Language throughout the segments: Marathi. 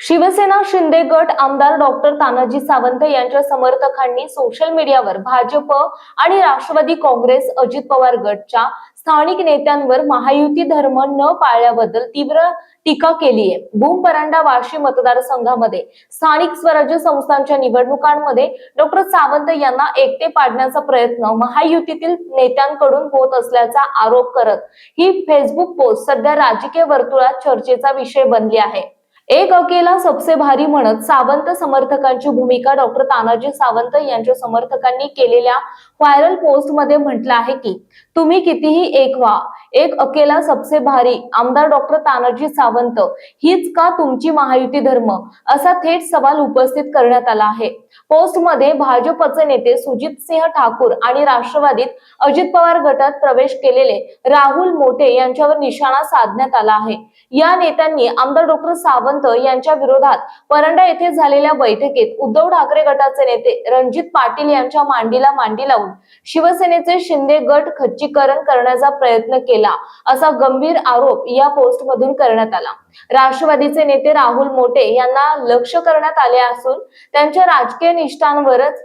शिवसेना शिंदे गट आमदार डॉक्टर तानाजी सावंत यांच्या समर्थकांनी सोशल मीडियावर भाजप आणि राष्ट्रवादी काँग्रेस अजित पवार गटच्या स्थानिक नेत्यांवर महायुती धर्म न पाळल्याबद्दल तीव्र टीका केली आहे. भूम परांडा वाशी मतदारसंघामध्ये स्थानिक स्वराज्य संस्थांच्या निवडणुकांमध्ये डॉक्टर सावंत यांना एकटे पाडण्याचा प्रयत्न महायुतीतील नेत्यांकडून होत असल्याचा आरोप करत ही फेसबुक पोस्ट सध्या राजकीय वर्तुळात चर्चेचा विषय बनली आहे. एक अकेला सबसे भारी म्हणत सावंत समर्थकांची भूमिका डॉक्टर तानाजी सावंत यांच्या समर्थकांनी केलेल्या व्हायरल पोस्टमध्ये म्हटलं आहे की तुम्ही कितीही एक व्हा. एक अकेला सबसे भारी आमदार डॉक्टर तानाजी सावंत हीच का तुमची महायुती धर्म? असा थेट सवाल उपस्थित करण्यात आला आहे. पोस्टमध्ये भाजपचे नेते सुजित सिंह ठाकूर आणि राष्ट्रवादीत अजित पवार गटात प्रवेश केलेले राहुल मोठे यांच्यावर निशाणा साधण्यात आला आहे. या नेत्यांनी आमदार डॉक्टर सावंत यांच्या विरोधात परंडा येथे झालेल्या बैठकीत उद्धव ठाकरे गटाचे नेते रणजित पाटील यांच्या मांडीला मांडी लावून शिवसेनेचे शिंदे गट खच्चीकरण करण्याचा प्रयत्न केला असा गंभीर आरोप या पोस्टमधून करण्यात आला. राष्ट्रवादीचे नेते राहुल मोटे यांना लक्ष करण्यात आले असून त्यांच्या राजकीय निष्ठांवरच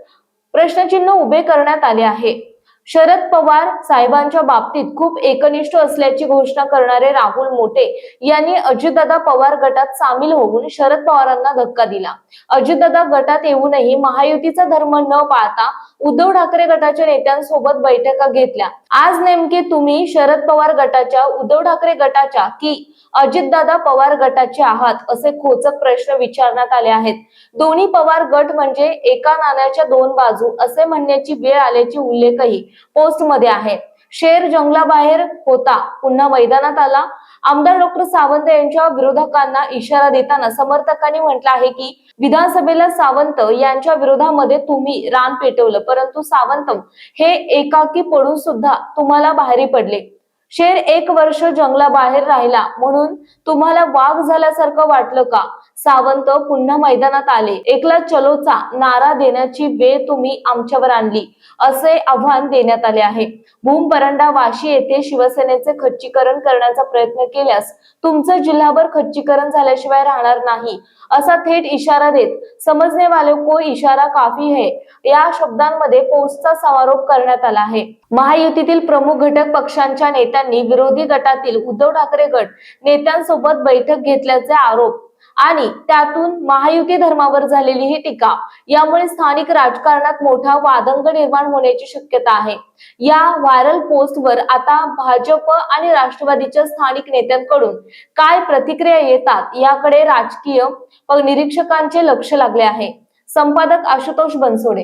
प्रश्नचिन्ह उभे करण्यात आले आहे. शरद पवार साहेबांच्या बाबतीत खूप एकनिष्ठ असल्याची घोषणा करणारे राहुल मोटे यांनी अजितदादा पवार गटात सामील होऊन शरद पवारांना धक्का दिला. अजितदादा गटात येऊनही महायुतीचा धर्म न पाळता उद्धव ठाकरे गटाच्या नेत्यांसोबत बैठका घेतल्या. आज नेमके तुम्ही शरद पवार गटाच्या उद्धव ठाकरे गटाच्या की अजितदादा पवार गटाचे आहात असे खोचक प्रश्न विचारण्यात आले आहेत. दोन्ही पवार गट म्हणजे एका नाण्याच्या दोन बाजू असे म्हणण्याची वेळ आल्याची उल्लेखही पोस्टमध्ये आहे. शेर जंगलाबाहेर होता. पुन्हा मैदानात आला. आमदार डॉक्टर सावंत यांच्या विरोधकांना इशारा देताना समर्थकांनी म्हटलं आहे की विधानसभेला सावंत यांच्या विरोधामध्ये तुम्ही रान पेटवलं परंतु सावंत हे एकाकी पडून सुद्धा तुम्हाला बाहेरी पडले. शेर एक वर्ष जंगलाबाहेर राहिला. म्हणून तुम्हाला वाघ झाल्यासारखं वाटलं का? सावंत पुन्हा मैदानात आले. एकला चलोचा नारा देण्याची वेळ तुम्ही आमच्यावर आणली. असे आव्हान देण्यात आले आहे. भूम परंडा वाशी येथे शिवसेनेचे खच्चीकरण करण्याचा प्रयत्न केल्यास तुमचं जिल्हाभर खच्चीकरण झाल्याशिवाय राहणार नाही असा थेट इशारा देत समजने वाले को इशारा काफी है. या शब्दांमध्ये पोस्टचा समारोप करण्यात आला आहे. महायुतीतील प्रमुख घटक पक्षांच्या नेत्या नेत्यांनी विरोधी गटातील उद्धव ठाकरे गट नेत्यांसोबत बैठक घेतल्याचे आरोप आणि त्यातून महायुती धर्मावर झालेली ही टीका यामुळे स्थानिक राजकारणात मोठा वादंग निर्माण होण्याची शक्यता आहे. या व्हायरल पोस्टवर आता भाजप आणि राष्ट्रवादीच्या स्थानिक नेत्यांकडून काय प्रतिक्रिया येतात याकडे राजकीय निरीक्षकांचे लक्ष लागले आहे. संपादक आशुतोष बनसोडे